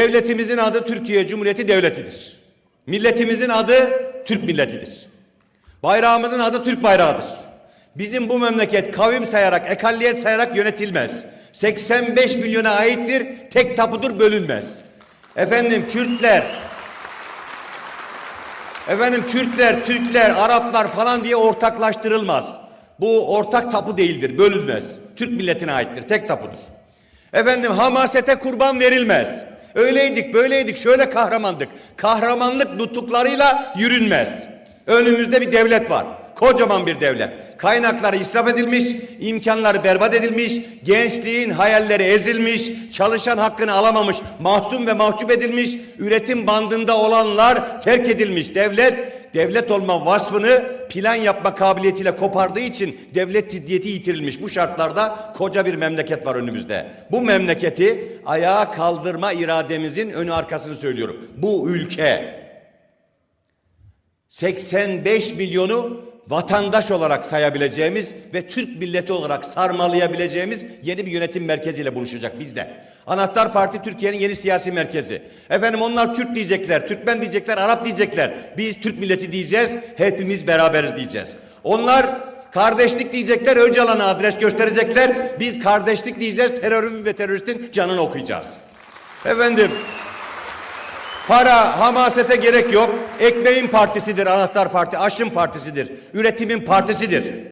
Devletimizin adı Türkiye Cumhuriyeti Devleti'dir. Milletimizin adı Türk milletidir. Bayrağımızın adı Türk bayrağıdır. Bizim bu memleket kavim sayarak, ekalliyet sayarak yönetilmez. 85 milyona aittir, tek tapudur, bölünmez. Efendim Kürtler, efendim Kürtler, Türkler, Araplar falan diye ortaklaştırılmaz. Bu ortak tapu değildir, bölünmez. Türk milletine aittir, tek tapudur. Efendim hamasete kurban verilmez. Öyleydik, böyleydik, şöyle kahramandık. Kahramanlık nutuklarıyla yürünmez. Önümüzde bir devlet var. Kocaman bir devlet. Kaynakları israf edilmiş, imkanları berbat edilmiş, gençliğin hayalleri ezilmiş, çalışan hakkını alamamış, mahzun ve mahcup edilmiş, üretim bandında olanlar terk edilmiş. Devlet, devlet olma vasfını plan yapma kabiliyetiyle kopardığı için devlet ciddiyeti yitirilmiş. Bu şartlarda koca bir memleket var önümüzde. Bu memleketi ayağa kaldırma irademizin önü arkasını söylüyorum. Bu ülke 85 milyonu vatandaş olarak sayabileceğimiz ve Türk milleti olarak sarmalayabileceğimiz yeni bir yönetim merkeziyle buluşacak bizde. Anahtar Parti Türkiye'nin yeni siyasi merkezi. Efendim onlar Kürt diyecekler, Türkmen diyecekler, Arap diyecekler. Biz Türk milleti diyeceğiz, hepimiz beraberiz diyeceğiz. Onlar kardeşlik diyecekler, Öcalan'a adres gösterecekler. Biz kardeşlik diyeceğiz, terörün ve teröristin canını okuyacağız. Efendim Para, hamasete gerek yok. Ekmeğin partisidir anahtar parti, aşın partisidir. Üretimin partisidir.